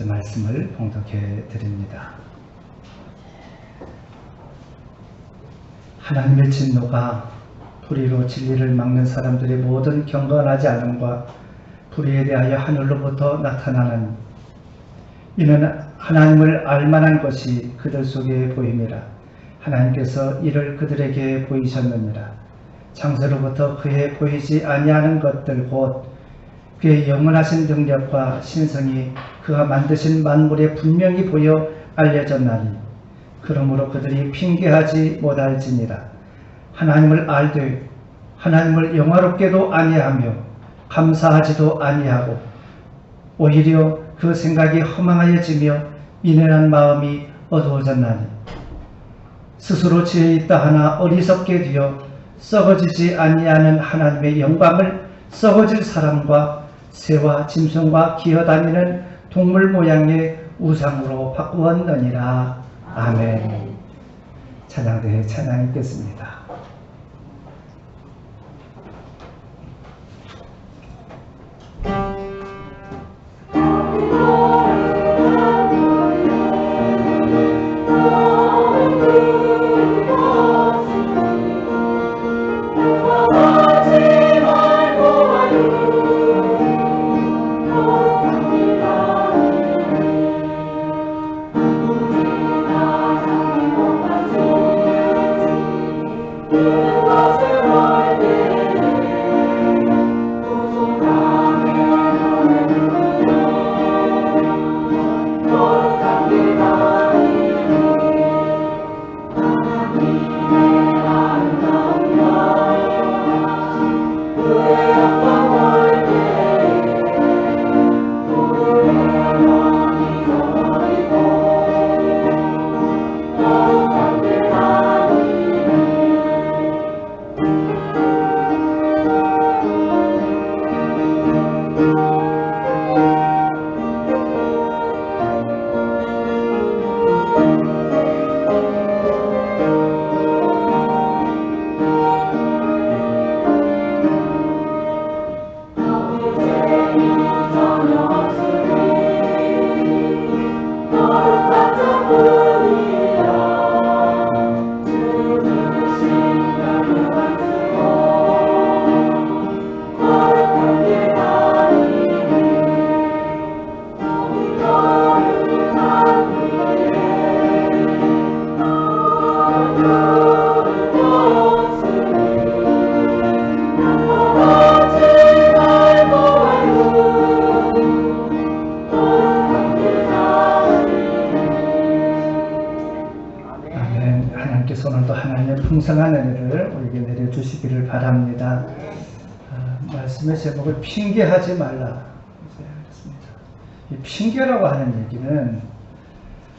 이제 말씀을 봉독해 드립니다. 하나님의 진노가 불의로 진리를 막는 사람들의 모든 경건하지 않음과 불의에 대하여 하늘로부터 나타나는 이는 하나님을 알만한 것이 그들 속에 보임이라 하나님께서 이를 그들에게 보이셨느니라 창세로부터 그의 보이지 아니하는 것들 곧 그의 영원하신 능력과 신성이 그가 만드신 만물에 분명히 보여 알려졌나니 그러므로 그들이 핑계하지 못할지니라. 하나님을 알되 하나님을 영화롭게도 아니하며 감사하지도 아니하고 오히려 그 생각이 허망하여지며 미련한 마음이 어두워졌나니 스스로 지혜 있다 하나 어리석게 되어 썩어지지 아니하는 하나님의 영광을 썩어질 사람과 새와 짐승과 기어다니는 동물 모양의 우상으로 바꾸었느니라. 아멘. 찬양대에 찬양했겠습니다. 풍성한 은혜를 우리에게 내려주시기를 바랍니다. 아, 말씀의 제목을 핑계하지 말라. 그렇습니다. 이 핑계라고 하는 얘기는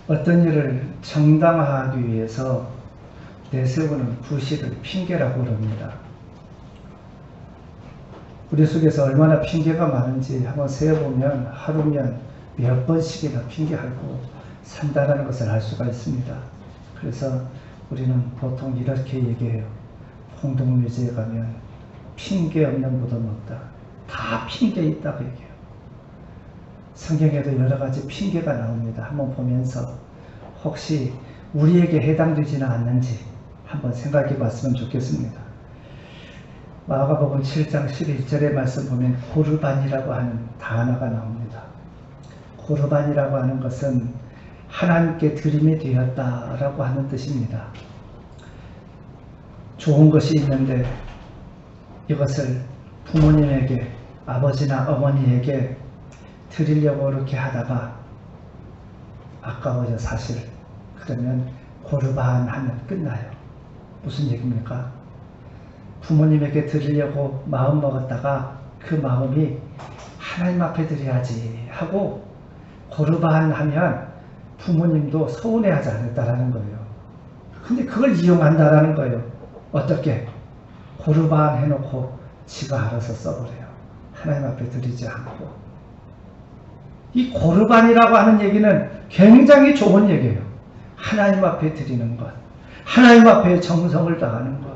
어떤 일을 정당화하기 위해서 내세우는 구실을 핑계라고 그럽니다. 우리 속에서 얼마나 핑계가 많은지 한번 세어보면 하루면 몇 번씩이나 핑계하고 산다는 것을 알 수가 있습니다. 그래서 우리는 보통 이렇게 얘기해요. 홍동묘지에 가면 핑계 없는 무덤 없다. 다 핑계 있다고 얘기해요. 성경에도 여러 가지 핑계가 나옵니다. 한번 보면서 혹시 우리에게 해당되지는 않는지 한번 생각해 봤으면 좋겠습니다. 마가복음 7장 11절의 말씀 보면 고르반이라고 하는 단어가 나옵니다. 고르반이라고 하는 것은 하나님께 드림이 되었다라고 하는 뜻입니다. 좋은 것이 있는데 이것을 부모님에게 아버지나 어머니에게 드리려고 이렇게 하다가 아까워져 사실 그러면 고르반 하면 끝나요. 무슨 얘기입니까? 부모님에게 드리려고 마음 먹었다가 그 마음이 하나님 앞에 드려야지 하고 고르반 하면 부모님도 서운해하지 않았다라는 거예요. 근데 그걸 이용한다라는 거예요. 어떻게? 고르반 해놓고 지가 알아서 써버려요. 하나님 앞에 드리지 않고. 이 고르반이라고 하는 얘기는 굉장히 좋은 얘기예요. 하나님 앞에 드리는 것. 하나님 앞에 정성을 다하는 것.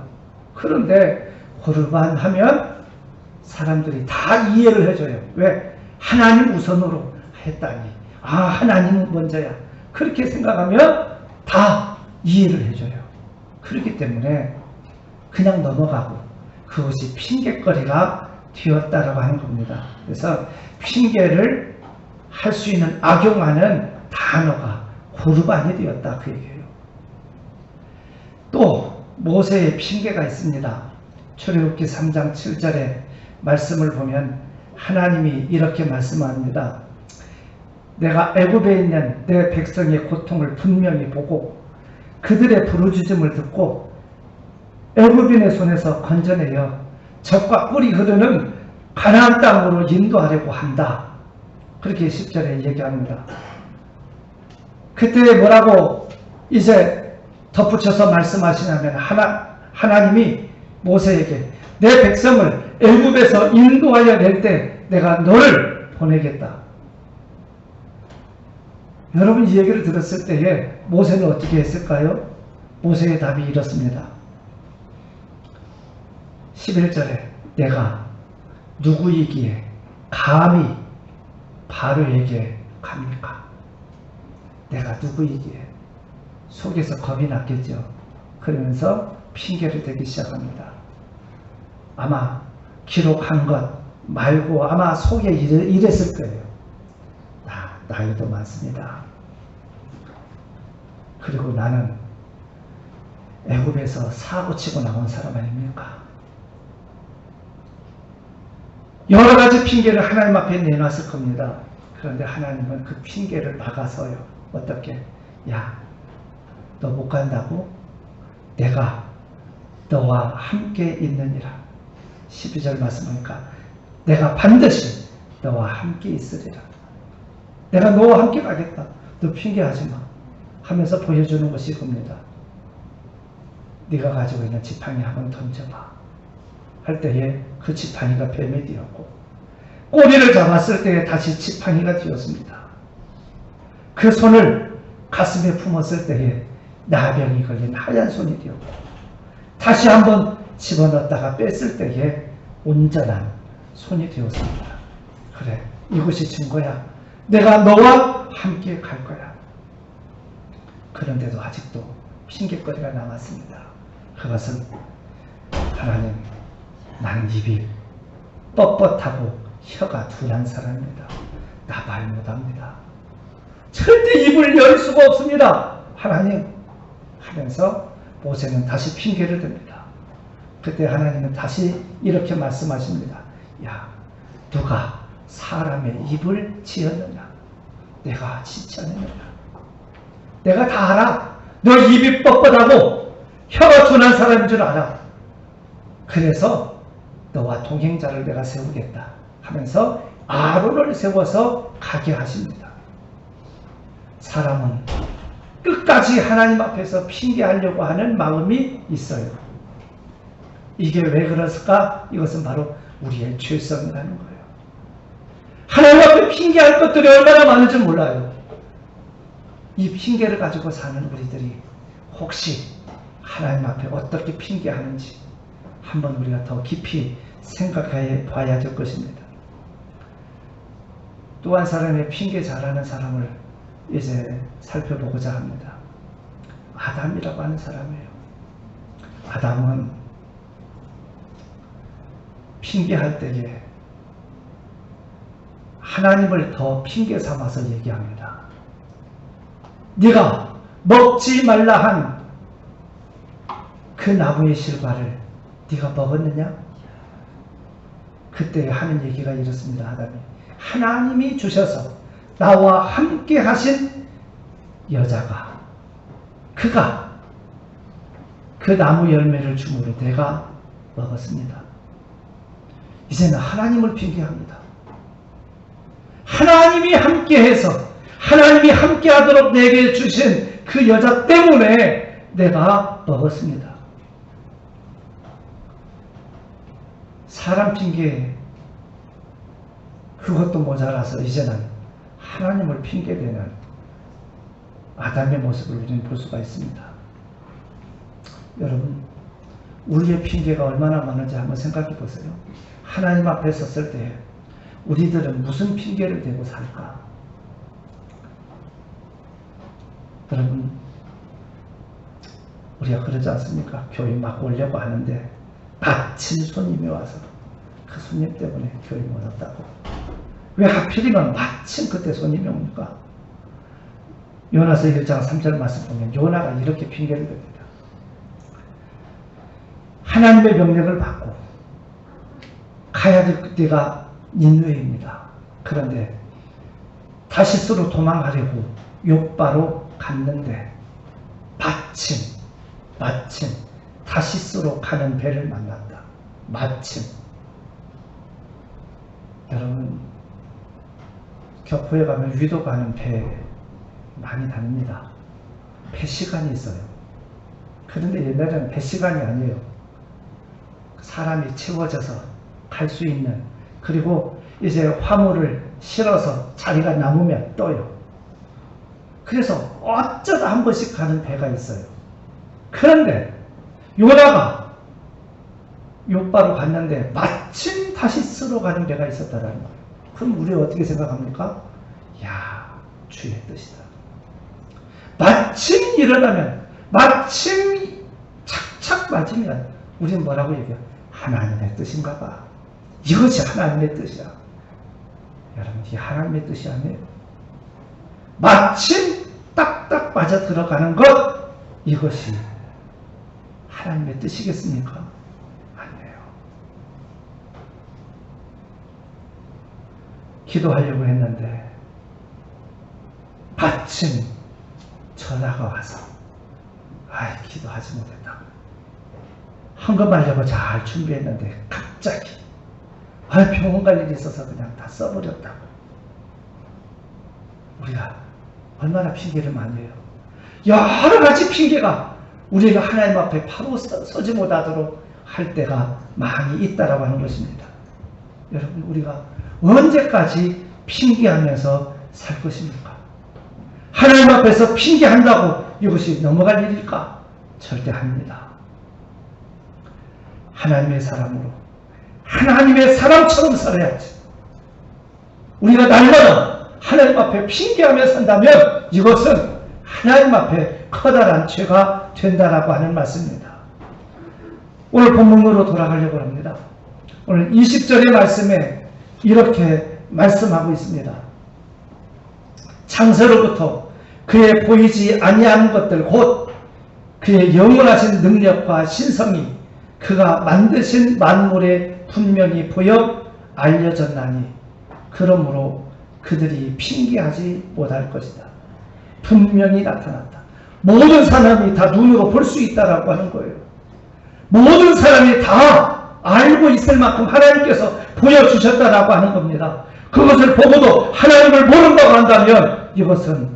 그런데 고르반 하면 사람들이 다 이해를 해줘요. 왜? 하나님 우선으로 했다니. 아, 하나님은 먼저야. 그렇게 생각하면 다 이해를 해줘요. 그렇기 때문에 그냥 넘어가고 그것이 핑계거리가 되었다라고 하는 겁니다. 그래서 핑계를 할 수 있는 악용하는 단어가 고르반이 되었다 그 얘기예요. 또 모세의 핑계가 있습니다. 출애굽기 3장 7절에 말씀을 보면 하나님이 이렇게 말씀합니다. 내가 애굽에 있는 내 백성의 고통을 분명히 보고 그들의 부르짖음을 듣고 애굽인의 손에서 건져내어 적과 꿀이 흐르는 가나안 땅으로 인도하려고 한다. 그렇게 10절에 얘기합니다. 그때 뭐라고 이제 덧붙여서 말씀하시냐면 하나 하나님이 모세에게 내 백성을 애굽에서 인도하여 낼 때 내가 너를 보내겠다. 여러분 이 얘기를 들었을 때에 모세는 어떻게 했을까요? 모세의 답이 이렇습니다. 11절에 내가 누구이기에 감히 바로에게 갑니까? 내가 누구이기에 속에서 겁이 났겠죠. 그러면서 핑계를 대기 시작합니다. 아마 기록한 것 말고 아마 속에 이랬을 거예요. 나, 나이도 많습니다. 그리고 나는 애굽에서 사고치고 나온 사람 아닙니까? 여러 가지 핑계를 하나님 앞에 내놨을 겁니다. 그런데 하나님은 그 핑계를 막아서요. 어떻게? 야, 너 못 간다고? 내가 너와 함께 있느니라. 12절 말씀하니까 내가 반드시 너와 함께 있으리라. 내가 너와 함께 가겠다. 너 핑계하지 마. 하면서 보여주는 것이 겁니다. 네가 가지고 있는 지팡이 한번 던져봐. 할 때에 그 지팡이가 뱀이 되었고 꼬리를 잡았을 때에 다시 지팡이가 되었습니다. 그 손을 가슴에 품었을 때에 나병이 걸린 하얀 손이 되었고 다시 한번 집어넣었다가 뺐을 때에 온전한 손이 되었습니다. 그래 이것이 증거야. 내가 너와 함께 갈 거야. 그런데도 아직도 핑계거리가 남았습니다. 그것은 하나님 나는 입이 뻣뻣하고 혀가 둔한 사람입니다. 나 말 못합니다. 절대 입을 열 수가 없습니다. 하나님 하면서 모세는 다시 핑계를 댑니다. 그때 하나님은 다시 이렇게 말씀하십니다. 야 누가 사람의 입을 지었느냐? 내가 짓지 않느냐? 내가 다 알아. 너 입이 뻣뻣하고 혀가 둔한 사람인 줄 알아. 그래서 너와 동행자를 내가 세우겠다 하면서 아론을 세워서 가게 하십니다. 사람은 끝까지 하나님 앞에서 핑계하려고 하는 마음이 있어요. 이게 왜 그랬을까? 이것은 바로 우리의 죄성이라는 거예요. 하나님 앞에 핑계할 것들이 얼마나 많은지 몰라요. 이 핑계를 가지고 사는 우리들이 혹시 하나님 앞에 어떻게 핑계하는지 한번 우리가 더 깊이 생각해 봐야 될 것입니다. 또 한 사람의 핑계 잘하는 사람을 이제 살펴보고자 합니다. 아담이라고 하는 사람이에요. 아담은 핑계할 때에 하나님을 더 핑계 삼아서 얘기합니다. 네가 먹지 말라 한 그 나무의 실과를 네가 먹었느냐? 그때 하는 얘기가 이렇습니다. 아담이 하나님이 주셔서 나와 함께 하신 여자가 그가 그 나무 열매를 주므로 내가 먹었습니다. 이제는 하나님을 핑계합니다. 하나님이 함께해서 하나님이 함께하도록 내게 주신 그 여자 때문에 내가 먹었습니다. 사람 핑계 그것도 모자라서 이제는 하나님을 핑계대는 아담의 모습을 우리는 볼 수가 있습니다. 여러분, 우리의 핑계가 얼마나 많은지 한번 생각해 보세요. 하나님 앞에 섰을 때 우리들은 무슨 핑계를 대고 살까? 여러분, 우리가 그러지 않습니까? 교회 막 오려고 하는데 마침 손님이 와서 그 손님 때문에 교회 못 왔다고. 왜 하필이면 마침 그때 손님이 옵니까? 요나서 1장 3절 말씀 보면 요나가 이렇게 핑계를 댑니다. 하나님의 명령을 받고 가야 될 때가 인누에입니다. 그런데 다시스로 도망가려고 욕바로 갔는데 마침 마침 다시스로 가는 배를 만났다. 마침 여러분 교포에 가면 위도 가는 배 많이 다닙니다. 배 시간이 있어요. 그런데 옛날에는 배 시간이 아니에요. 사람이 채워져서 갈 수 있는 그리고 이제 화물을 실어서 자리가 남으면 떠요. 그래서 어쩌다 한 번씩 가는 배가 있어요. 그런데 요나가 요바로 갔는데 마침 다시 쓰러 가는 배가 있었다라는 거예요. 그럼 우리 어떻게 생각합니까? 야, 주의 뜻이다. 마침 일어나면 마침 착착 맞으면 우리는 뭐라고 얘기해요? 하나님의 뜻인가 봐. 이것이 하나님의 뜻이야. 여러분, 이게 하나님의 뜻이 아니에요. 마침 딱딱 맞아 들어가는 것, 이것이 하나님의 뜻이겠습니까? 아니에요. 기도하려고 했는데, 마침 전화가 와서, 아이, 기도하지 못했다. 헌금하려고 잘 준비했는데, 갑자기, 아, 병원 갈 일이 있어서 그냥 다 써버렸다고. 우리가 얼마나 핑계를 많이 해요. 여러 가지 핑계가 우리가 하나님 앞에 바로 서, 지 못하도록 할 때가 많이 있다라고 하는 것입니다. 여러분, 우리가 언제까지 핑계하면서 살 것입니까? 하나님 앞에서 핑계한다고 이것이 넘어갈 일일까? 절대 아닙니다. 하나님의 사람으로 하나님의 사람처럼 살아야지. 우리가 날마다 하나님 앞에 핑계하며 산다면 이것은 하나님 앞에 커다란 죄가 된다라고 하는 말씀입니다. 오늘 본문으로 돌아가려고 합니다. 오늘 20절의 말씀에 이렇게 말씀하고 있습니다. 창세로부터 그의 보이지 아니하는 것들 곧 그의 영원하신 능력과 신성이 그가 만드신 만물에 분명히 보여 알려졌나니 그러므로 그들이 핑계하지 못할 것이다. 분명히 나타났다. 모든 사람이 다 눈으로 볼 수 있다라고 하는 거예요. 모든 사람이 다 알고 있을 만큼 하나님께서 보여주셨다라고 하는 겁니다. 그것을 보고도 하나님을 모른다고 한다면 이것은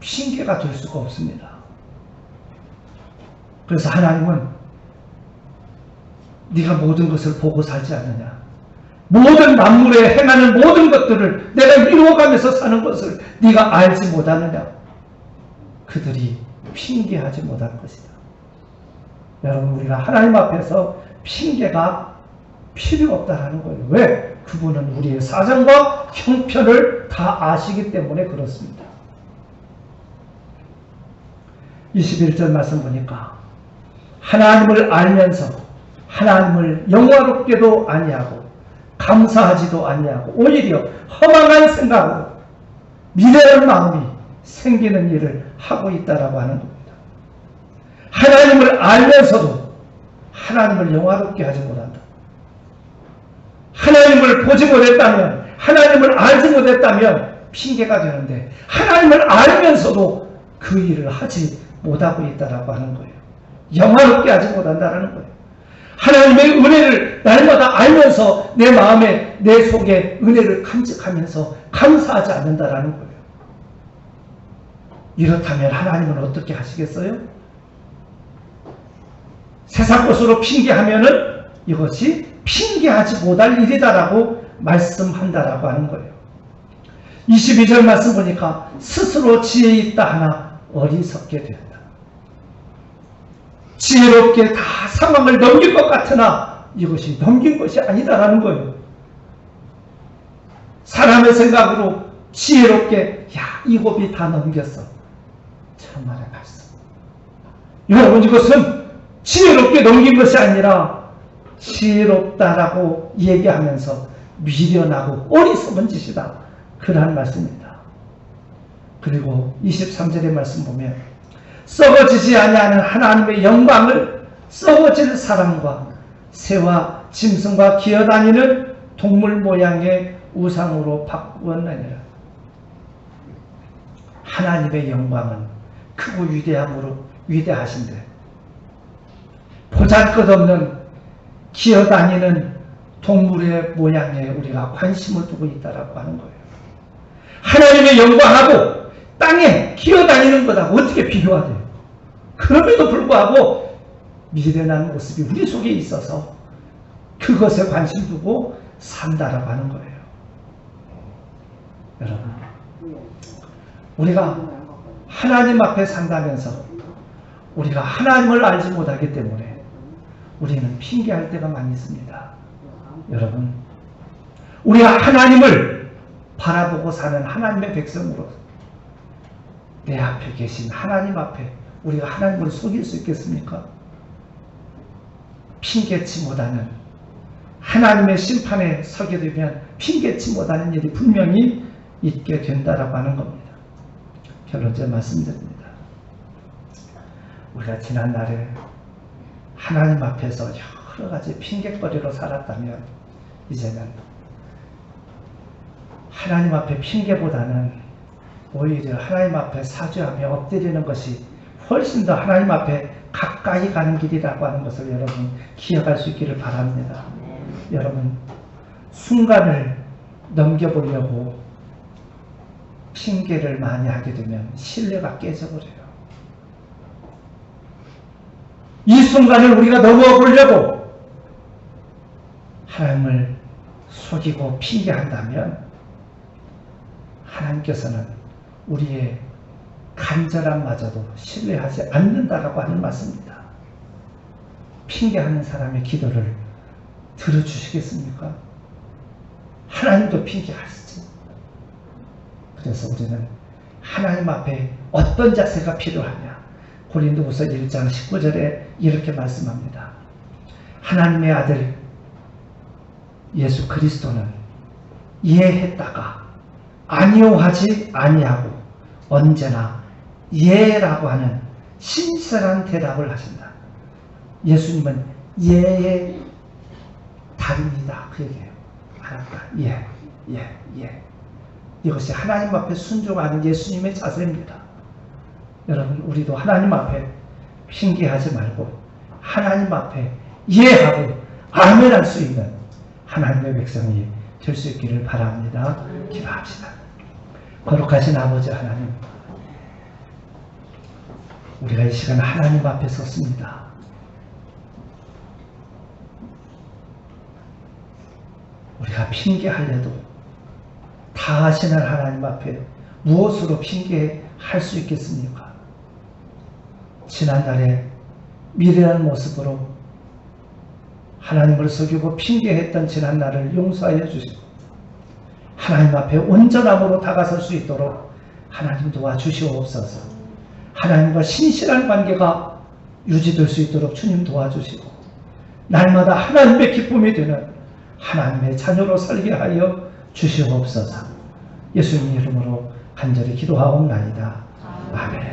핑계가 될 수가 없습니다. 그래서 하나님은 네가 모든 것을 보고 살지 않느냐. 모든 만물에 행하는 모든 것들을 내가 이루어가면서 사는 것을 네가 알지 못하느냐. 그들이 핑계하지 못할 것이다. 여러분 우리가 하나님 앞에서 핑계가 필요 없다라는 거예요. 왜? 그분은 우리의 사정과 형편을 다 아시기 때문에 그렇습니다. 21절 말씀 보니까 하나님을 알면서 하나님을 영화롭게도 아니하고 감사하지도 아니하고 오히려 허망한 생각으로 미래의 마음이 생기는 일을 하고 있다라고 하는 겁니다. 하나님을 알면서도 하나님을 영화롭게 하지 못한다. 하나님을 보지 못했다면, 하나님을 알지 못했다면 핑계가 되는데, 하나님을 알면서도 그 일을 하지 못하고 있다라고 하는 거예요. 영화롭게 하지 못한다라는 거예요. 하나님의 은혜를 날마다 알면서 내 마음에, 내 속에 은혜를 간직하면서 감사하지 않는다라는 거예요. 이렇다면 하나님은 어떻게 하시겠어요? 세상 것으로 핑계하면은 이것이 핑계하지 못할 일이다라고 말씀한다라고 하는 거예요. 22절 말씀 보니까 스스로 지혜 있다 하나 어리석게 되었다. 지혜롭게 다 상황을 넘길 것 같으나 이것이 넘긴 것이 아니다라는 거예요. 사람의 생각으로 지혜롭게 야, 이 곱이 다 넘겼어. 천만의 말씀. 여러분 이것은 지혜롭게 넘긴 것이 아니라 지혜롭다라고 얘기하면서 미련하고 어리석은 짓이다. 그러한 말씀입니다. 그리고 23절의 말씀 보면 썩어지지 아니하는 하나님의 영광을 썩어질 사람과 새와 짐승과 기어다니는 동물 모양의 우상으로 바꾸었느니라. 하나님의 영광은 크고 위대함으로 위대하신데 보잘것없는 기어다니는 동물의 모양에 우리가 관심을 두고 있다라고 하는 거예요. 하나님의 영광하고 땅에 기어다니는 것하고 어떻게 비교가 돼요? 그럼에도 불구하고 미련한 모습이 우리 속에 있어서 그것에 관심 두고 산다라고 하는 거예요. 여러분, 우리가 하나님 앞에 산다면서 우리가 하나님을 알지 못하기 때문에 우리는 핑계할 때가 많이 있습니다. 여러분, 우리가 하나님을 바라보고 사는 하나님의 백성으로 내 앞에 계신 하나님 앞에 우리가 하나님을 속일 수 있겠습니까? 핑계치 못하는 하나님의 심판에 서게 되면 핑계치 못하는 일이 분명히 있게 된다라고 하는 겁니다. 결론적으로 말씀드립니다. 우리가 지난날에 하나님 앞에서 여러 가지 핑계거리로 살았다면 이제는 하나님 앞에 핑계보다는 오히려 하나님 앞에 사죄하며 엎드리는 것이 훨씬 더 하나님 앞에 가까이 가는 길이라고 하는 것을 여러분 기억할 수 있기를 바랍니다. 여러분 순간을 넘겨보려고 핑계를 많이 하게 되면 신뢰가 깨져버려요. 이 순간을 우리가 넘어보려고 하나님을 속이고 핑계한다면 하나님께서는 우리의 간절함마저도 신뢰하지 않는다라고 하는 말씀입니다. 핑계하는 사람의 기도를 들어주시겠습니까? 하나님도 핑계하시지. 그래서 우리는 하나님 앞에 어떤 자세가 필요하냐? 고린도후서 1장 19절에 이렇게 말씀합니다. 하나님의 아들 예수 그리스도는 이해했다가 아니오하지 아니하고 언제나 예라고 하는 신실한 대답을 하신다. 예수님은 예의 달인이다. 그 얘기예요. 알았다. 예, 예, 예. 이것이 하나님 앞에 순종하는 예수님의 자세입니다. 여러분, 우리도 하나님 앞에 핑계하지 말고 하나님 앞에 이해하고 아멘 할 수 있는 하나님의 백성이 될 수 있기를 바랍니다. 기도합시다. 거룩하신 아버지 하나님, 우리가 이 시간 하나님 앞에 섰습니다. 우리가 핑계하려도 다 하시는 하나님 앞에 무엇으로 핑계할 수 있겠습니까? 지난날에 미래한 모습으로 하나님을 속이고 핑계했던 지난날을 용서하여 주시고 하나님 앞에 온전함으로 다가설 수 있도록 하나님 도와주시옵소서. 하나님과 신실한 관계가 유지될 수 있도록 주님 도와주시고 날마다 하나님의 기쁨이 되는 하나님의 자녀로 살게 하여 주시옵소서. 예수님 이름으로 간절히 기도하옵나이다. 아멘.